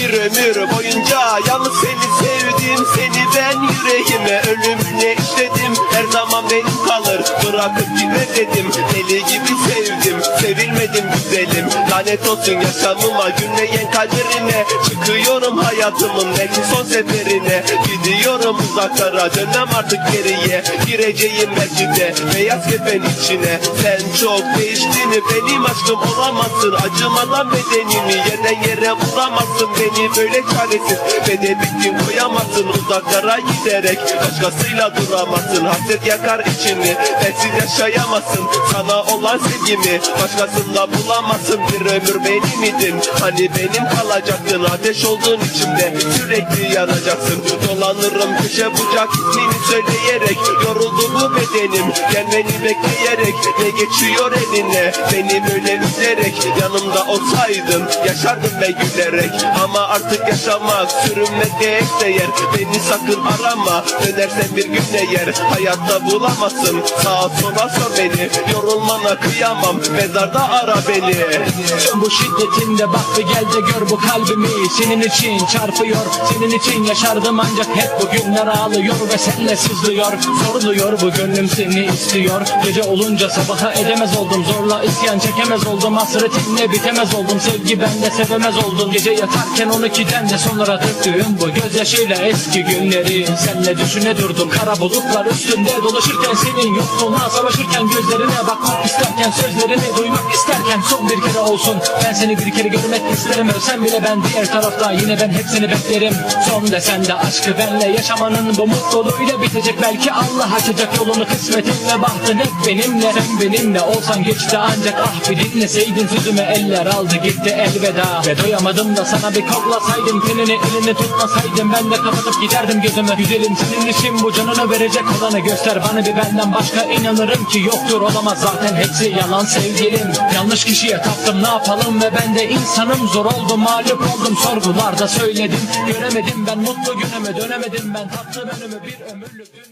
bir ömür boyunca Yalnız seni sevdim seni ben yüreğime Ölümüne işledim. Her zaman benim kalır Bırakıp gitme dedim deli gibi sevdim. Sevilmedim güzelim lanet olsun yaşamıma Gülmeyen kaderine çıkıyorum hayatımın belki son seferine. Gidiyorum uzaklara dönem artık geriye. Gireceğim belki de beyaz kefen içine. Sen çok değiştin benim aşkım olamazsın. Acımadan bedenimi yerden yere vuramazsın. Beni böyle çaresiz ve de bitkin koyamazsın. Uzaklara giderek başkasıyla duramazsın. Hasret yakar içimi bensiz yaşayamazsın Sana olan sevgimi başkasında bulamazsın. Bir ömür benim idin hani benim kalacaktın. Ateş olduğun içimde sürekli yanacaksın. Dolanırım köşe bucak ismini söyleyerek. Yoruldu bu bedenim. Gelmeni bekleyerek. Ne geçiyor eline beni böyle üzerek. Yanımda olsaydın yaşardım ben gülerek. Ama artık yaşamak sürünmekte ek değer. Beni sakın arama. Dönersen bir gün yer. Hayatta bulamazsın. Sağa sola sor beni. Yorulmana kıyamam mezarda ara beni. Bu şiddetinde bak ve gel de gör bu kalbimi. Senin için çarpıyor, senin için yaşardım ancak hep bu günler ağlıyor ve senle sızlıyor. Zorluyor bu gönlüm seni istiyor. Gece olunca sabaha edemez oldum Zorla isyan çekemez oldum. Hasretinle bitemez oldum Sevgi bende sevemez oldum. Gece yatarken 12'den de sonra döktüğüm bu gözyaşıyla eski günleri. Senle düşüne durdum Kara bulutlar üstünde dolaşırken senin yokluğuna Savaşırken gözlerine bakmak isterken Sözlerini duymak isterken son bir kere olsun. Ben seni bir kere görmek isterim Ölsem bile ben diğer tarafta. Yine ben hep seni beklerim. Son desen de aşkı benle yaşamanın Bu mutluluğuyla bitecek. Belki Allah açacak yolunu kısmetin ve bahtın hep benimle. Sen benimle olsan geçti ancak ah bir dinleseydin Sözümü eller aldı gitti elveda. Ve doyamadım da sana bir koklasaydım. Tenini elini tutmasaydım. Ben de kapatıp giderdim gözümü Güzelim senin için bu canını verecek olanı göster. Bana bir benden başka inanırım ki yoktur. Olamaz Zaten hepsi yalan sevgilim. Yanlış kişiye taptım ne yapalım? Ve ben de insanım Zor oldu mağlup oldum. Sorgularda söyledim Göremedim ben mutlu günümü dönemedim ben. Tatlı önümü bir ömürlük dünya